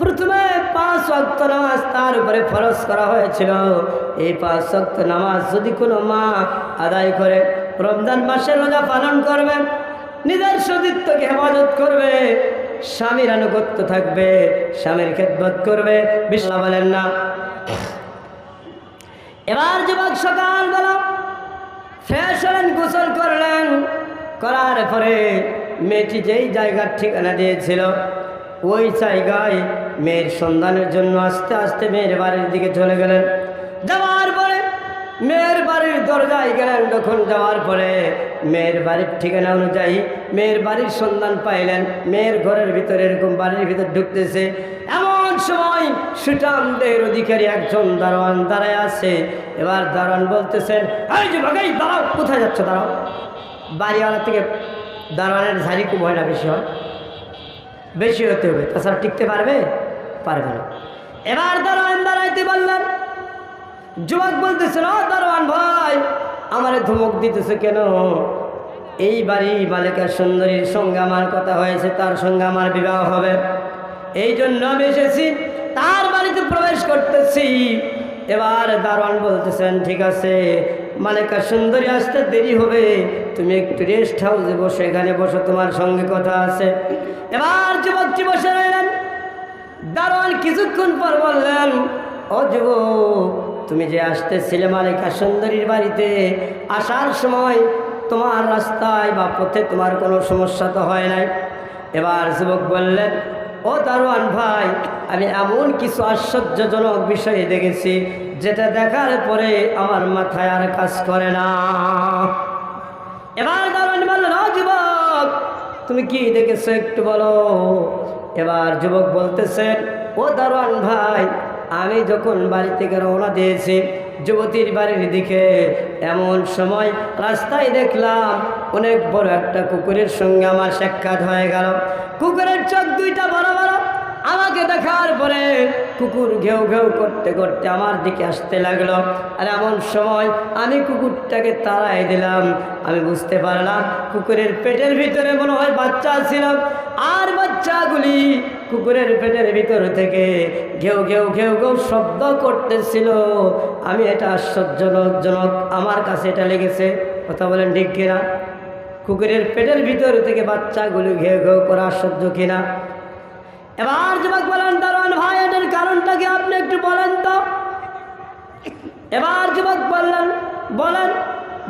প্রথমে পাঁচ ওয়াক্ত নামাজ তার উপরে ফরজ করা হয়েছিল। এই পাঁচ ওয়াক্ত নামাজ যদি কোনো মা আদায় করে, রমজান মাসে রোজা পালন করবে, নিজের সতীত্বকে হেফাজত করবে, স্বামীর আনুগত্য থাকবে, স্বামীর খেদমত করবে। বিশ্বা বলেন না। এবার যুবক সকালবেলা ফ্রেশ হলেন, গোসল করলেন। করার পরে মেয়েটি যেই জায়গার ঠিকানা দিয়েছিল, ওই জায়গায় মেয়ের সন্ধানের জন্য আস্তে আস্তে মেয়ের বাড়ির দিকে চলে গেলেন। যাওয়ার পরে মেয়ের বাড়ির দরজায় গেলেন। তখন যাওয়ার পরে মেয়ের বাড়ির ঠিকানা অনুযায়ী মেয়ের বাড়ির সন্ধান পাইলেন। মেয়ের ঘরের ভিতরে এরকম বাড়ির ভিতর ঢুকতেছে। এমন সময় সুটামদের অধিকারী একজন দারোয়ান দাঁড়ায় আছে। এবার দারোয়ান বলতেছেন, এই দাঁড়াও, কোথায় যাচ্ছ? দাঁড়াও। বাড়িওয়ালা থেকে দারোয়ানের ঝাড়ি খুব হয় না, বেশি হয়। বেশি হতে হবে, তাছাড়া টিকতে পারবে? পারবে না এবার দারোয়ান দাঁড়াইতে বললেন, যুবক বলতেছে না দারোয়ান ভাই, আমারে ধমক দিতেছে কেন? এই বাড়ি বালিকা সুন্দরীর সঙ্গে আমার কথা হয়েছে, তার সঙ্গে আমার বিবাহ হবে। এই জন্য আমি এসেছি, তার বাড়িতে প্রবেশ করতেছি। এবার দারোয়ান বলতেছেন, ঠিক আছে মালিকা সুন্দরী, আসতে দেরি হবে। তুমি একটু রেস্ট হাউসে বসে, এখানে বসো, তোমার সঙ্গে কথা আছে। এবার যুবকটি বসে রইলেন। দারোয়ান কিছুক্ষণ পর বললেন, ও তুমি যে আসতেছিলে মালিকা সুন্দরীর বাড়িতে, আসার সময় তোমার রাস্তায় বা পথে তোমার কোনো সমস্যা তো হয় নাই? এবার যুবক বললেন, ও দারোয়ান ভাই, আমি এমন কিছু আশ্চর্যজনক বিষয় দেখেছি, যেটা দেখার পরে আমার মাথায় আর কাজ করে না। এবার দারোয়ান বললেন, ও যুবক, তুমি কি দেখেছ একটু বলো? এবার যুবক বলতেছেন ও দারোয়ান ভাই, আমি যখন বাড়ি থেকে রওনা দিয়েছি, যুবতীর বাড়ির দিকে এমন সময় রাস্তায় দেখলাম অনেক বড় একটা কুকুরের সঙ্গে আমার সাক্ষাৎ হয়ে গেল। কুকুরের চোখ দুইটা বড় বড় আমাকে দেখার পরে কুকুর ঘেউ ঘেউ করতে করতে আমার দিকে আসতে লাগল। আর এমন সময় আমি কুকুরটাকে তাড়াই দিলাম। আমি বুঝতে পারলাম কুকুরের পেটের ভিতরে মনে হয় বাচ্চা ছিল। আর বাচ্চাগুলি কুকুরের পেটের ভিতর থেকে ঘেউ ঘেউ ঘেউ ঘেউ শব্দ করতেছিল। আমি এটা আশ্চর্যজনক আমার কাছে এটা লেগেছে। কথা বলেন ঠিক কিনা? কুকুরের পেটের ভিতর থেকে বাচ্চাগুলি ঘেউ ঘেউ করা আশ্চর্য কিনা? এবার যুবক বলেন, দারোয়ান ভাই, এটার কারণটা কি আপনি একটু বলেন তো? এবার যুবক বললেন, বলেন।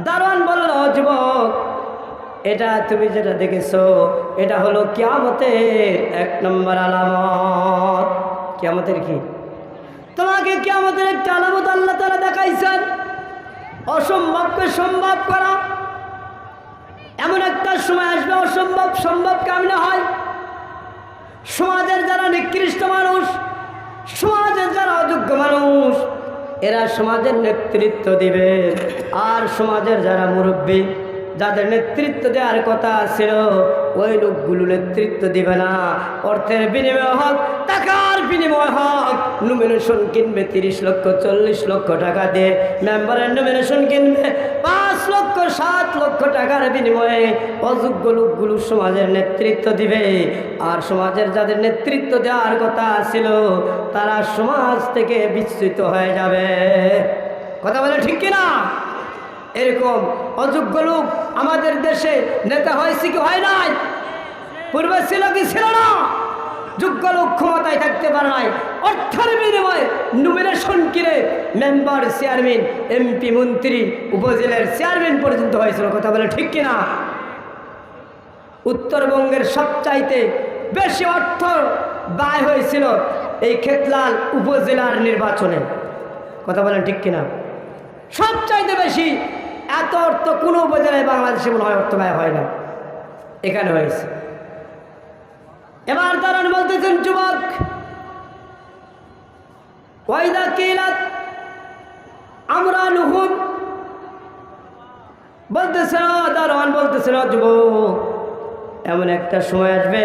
দারোয়ান বলল, "ও যুবক, এটা তুমি যেটা দেখেছ, এটা হলো কিয়ামতের এক নম্বর আলামত। কিয়ামতের কি? তোমাকে কিয়ামতের একটা আলামত আল্লাহ তারা দেখাইছেন। অসম্ভবকে সম্ভব করা। এমন একটা সময় আসবে, অসম্ভব সম্ভব কামনা হয়। সমাজের যারা নিকৃষ্ট মানুষ, সমাজের যারা অযোগ্য মানুষ, এরা সমাজের নেতৃত্ব দিবে। আর সমাজের যারা মুরব্বী, যাদের নেতৃত্ব দেওয়ার কথা ছিল, ওই লোকগুলো নেতৃত্ব দিবে না। অর্থের বিনিময় হোক, টাকার বিনিময় হোক নমিনেশন কিনবে তিরিশ লক্ষ, চল্লিশ লক্ষ টাকা দিয়ে মেম্বারের নমিনেশন কিনবে। লক্ষ, সাত লক্ষ টাকার বিনিময়ে অযোগ্য লোকগুলো সমাজের নেতৃত্ব দিবে। আর সমাজের যাদের নেতৃত্ব দেওয়ার কথা ছিল, তারা সমাজ থেকে বিস্তৃত হয়ে যাবে। কথা বলে ঠিক কিনা? এরকম অযোগ্য লোক আমাদের দেশে নেতা হয়েছে কি হয় নাই? পূর্বে ছিল কি ছিল না? যোগ্য লোক ক্ষমতায় থাকতে পারে নাই। অর্থের বিনিময়ে নমিনেশন কিনে মেম্বার চেয়ারম্যান এমপি মন্ত্রী, উপজেলার চেয়ারম্যান পর্যন্ত হয়েছিল। কথা বলে ঠিক কিনা? উত্তরবঙ্গের সবচাইতে বেশি অর্থ ব্যয় হয়েছিল এই খেতলাল উপজেলার নির্বাচনে। কথা বলেন ঠিক কিনা? সবচাইতে বেশি এত অর্থ কোনো উপজেলায় বাংলাদেশে মনে হয় অর্থ ব্যয় হয় না। এখানে হয়েছে। এবার তারা বলতেছেন যুবক। ওয়াইদা কিলাত আমরা নুহুম। বলতেছিল দারোয়ান বলতেছিল যুবক, এমন একটা সময় আসবে,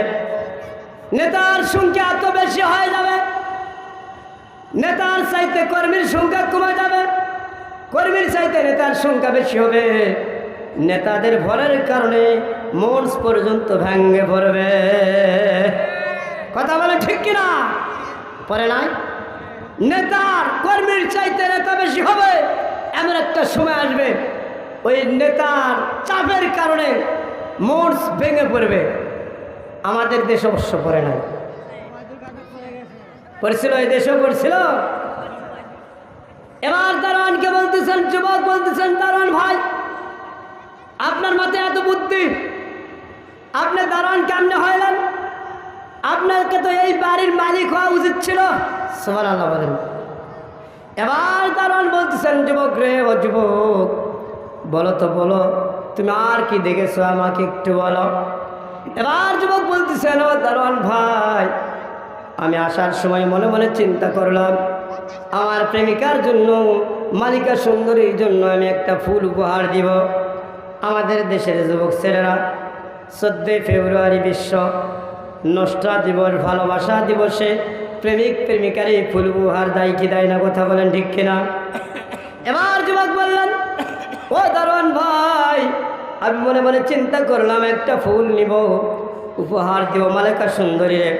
নেতার সংখ্যা এত বেশি হয়ে যাবে, নেতার চাইতে কর্মীর সংখ্যা কমে যাবে, কর্মীর চাইতে নেতার সংখ্যা বেশি হবে। নেতাদের ভরের কারণে মঞ্চ পর্যন্ত ভেঙে পড়বে। কথা বলে ঠিক কিনা? পরে নাই? নেতার কর্মীর চাইতে নেতা বেশি হবে, এমন একটা সময় আসবে, ওই নেতার চাপের কারণে মঞ্চ ভেঙে পড়বে। আমাদের দেশ অবশ্য পড়ে নাই। পড়ছিল, এই দেশেও পড়ছিল। এবার দারোয়ানকে বলতেছেন, যুবক বলতেছেন, দারোয়ান ভাই আপনার মাথায় এত বুদ্ধি আপনি দারোয়ান কেমনে হইলেন আপনাকে তো এই বাড়ির মালিক হওয়া উচিত ছিল। সবার আল্লাহ বলেন। এবার দারোয়ান বলতেছেন, যুবক রে, ও যুবক, বলো তো, বলো, তুমি আর কি দেখেছ? আমাকে একটু বলো। এবার যুবক বলতেছেন, ও দারোয়ান ভাই, আমি আসার সময় মনে মনে চিন্তা করলাম, আমার প্রেমিকার জন্য, মালিকা সুন্দরীর জন্য আমি একটা ফুল উপহার দিব। আমাদের দেশের যুবক ছেলেরা, চোদ্দোই ফেব্রুয়ারি বিশ্ব নষ্টা দিবস, ভালোবাসা দিবসে প্রেমিক প্রেমিকার এই ফুল উপহার দেয়, কি দেয় না কথা বলেন ঠিক কিনা? এবার যুবক বললেন, ও দারোয়ান ভাই, আমি মনে মনে চিন্তা করলাম একটা ফুল নিব, উপহার দিব মালিকা সুন্দরী রে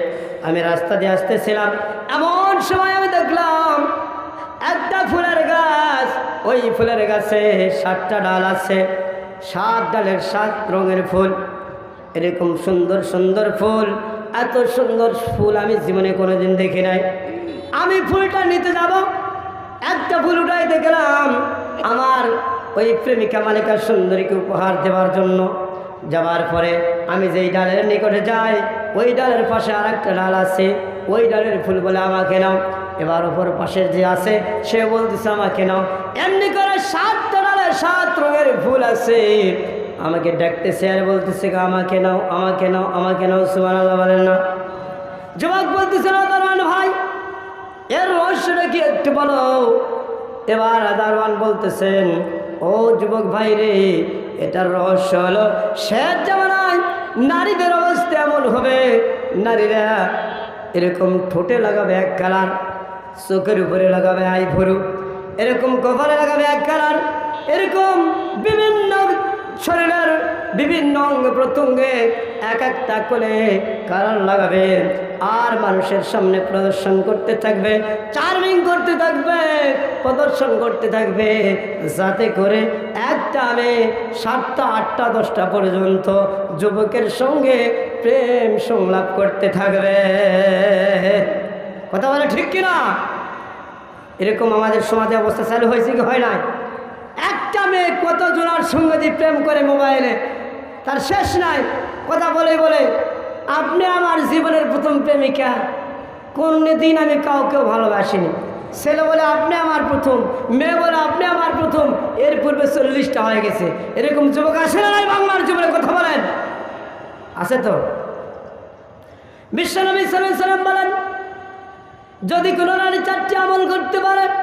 আমি রাস্তা দিয়ে আসতেছিলাম, এমন সময় আমি দেখলাম একটা ফুলের গাছ, ওই ফুলের গাছে সাতটা ডাল আছে, সাত ডালের সাত রঙের ফুল। এরকম সুন্দর সুন্দর ফুল, এত সুন্দর ফুল আমি জীবনে কোনোদিন দেখি নাই। আমি ফুলটা নিতে যাব, একটা ফুল উঠাই দেখলাম আমার ওই প্রেমিকা মালিকা সুন্দরীকে উপহার দেওয়ার জন্য। যাওয়ার পরে আমি যেই ডালের নিকটে যাই, ওই ডালের পাশে আর একটা ডাল আছে, ওই ডালের ফুল বলে আমাকে নাও। এবার ওপর পাশে যে আছে, সে বলতেছে আমাকে নাও। এমনি করে সাতটা ডালে সাত রঙের ফুল আছে। আমাকে ডাকতেছে আর বলতেছে গো, আমাকে নাও আমাকে নাও আমাকে নাও সুমান আল্লাহ বলেন না। যুবক বলতেছে না দারোয়ান ভাই এর রহস্যটা কি একটু বলো? এবার দারোয়ান বলতেছেন ও যুবক ভাই রে এটার রহস্য হলো শেষ জামানায় নারীদের অবস্থা এমন হবে নারীরা এরকম ঠোঁটে লাগাবে এক কালার চোখের উপরে লাগাবে আই ভরু এরকম কপালে লাগাবে এক কালার এরকম বিভিন্ন শরীরের বিভিন্ন অঙ্গ প্রত্যঙ্গে এক একটা করে কারণ লাগাবে। আর মানুষের সামনে প্রদর্শন করতে থাকবে, চার্মিং করতে থাকবে, প্রদর্শন করতে থাকবে, যাতে করে একটা আমি সাতটা, আটটা, দশটা পর্যন্ত যুবকের সঙ্গে প্রেম সংলাপ করতে থাকবে। কথা বলে ঠিক কিনা? এরকম আমাদের সমাজে অবস্থা চালু হয়েছে কি হয় নাই? একটা মেয়ে কত জোনার সঙ্গে যে প্রেম করে মোবাইলে? তার শেষ নাই। কথা বলে বলে, আপনি আমার জীবনের প্রথম প্রেমিকা। কোন দিন আমি কাউকেও ভালোবাসিনি। ছেলে বলে, আপনি আমার প্রথম। মেয়ে বলে, আপনি আমার প্রথম। এর পূর্বে চল্লিশটা হয়ে গেছে। এরকম যুবক আসে না নাই বাংলার জীবনে, কথা বলেন। আছে তো? বিশ্বনবী সালাম বলেন, যদি কোনো নারী চারটি আমল করতে পারে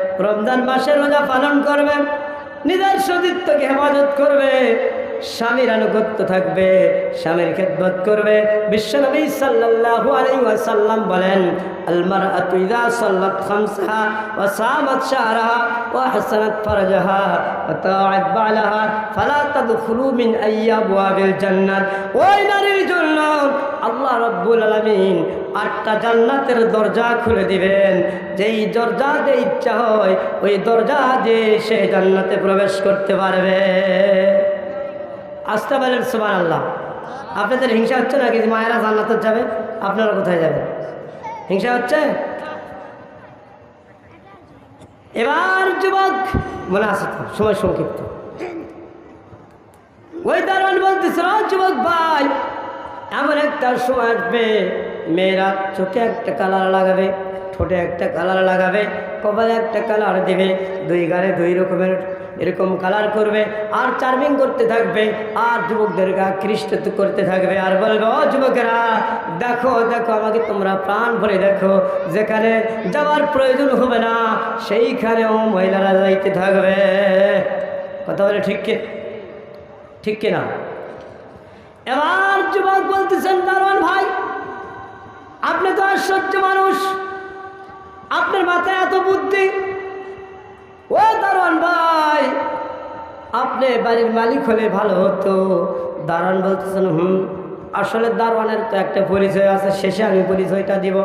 রমজান মাসের রোজা পালন করবে, নিজের সতীত্বকে হেফাজত করবে, স্বামীর আনুগত্য থাকবে, স্বামীর খেদমত করবে। বিশ্বনবী সাল্লাল্লাহু আলাইহি ওয়াসাল্লাম বলেন আলমার আতুইদা সাল্লাত খামসাহা ওয়া সামাত শাহরাহা ওয়া হাসানাত ফারজাহা ওয়া তাআত বালাহা ফালা তাদখুলু মিন আইয়াবওয়াবিল জান্নাত। ওই নারীর জন্য আল্লাহ রাব্বুল আলামিন আটটা জান্নাতের দরজা খুলে দিবেন। যেই দরজা দিয়ে ইচ্ছা হয়, ওই দরজা দিয়ে সে জান্নাতে প্রবেশ করতে পারবে। আসতে পারেন সুমান আল্লাহ আপনাদের হিংসা হচ্ছে নাকি যে মায়েরা জান্নাতে যাবে? আপনারা কোথায় যাবেন? হিংসা হচ্ছে? এবার যুবক, মনে তো? সময় সংক্ষিপ্ত। ওই দারোয়ান বলতেছিল যুবক ভাই, এমন একটা সময় আসবে মেয়েরা চোখে একটা কালার লাগাবে, ঠোঁটে একটা কালার লাগাবে, কপালে একটা কালার দিবে, দুই গালে দুই রকমের এরকম কালার করবে, আর চার্মিং করতে থাকবে, আর যুবকদের খ্রিস্ট করতে থাকবে। আর বলবে, ও যুবকেরা, দেখো দেখো, আমাকে তোমরা প্রাণ ভরে দেখো, যেখানে যাওয়ার প্রয়োজন হবে না, সেইখানেও মহিলারা যাইতে থাকবে। কথা বলে ঠিক কি? ঠিক কিনা? এবার যুবক বলতেছেন ভাই আপনি তো আশ্চর্য মানুষ। আপনার মাথায় এত বুদ্ধি। ও দারোয়ান ভাই, আপনি বাড়ির মালিক হলে ভালো হতো। দারোয়ান বলতেছেন, হুম, আসলে দারোয়ানের তো একটা পরিচয় আছে, শেষে আমি পরিচয়টা দিব।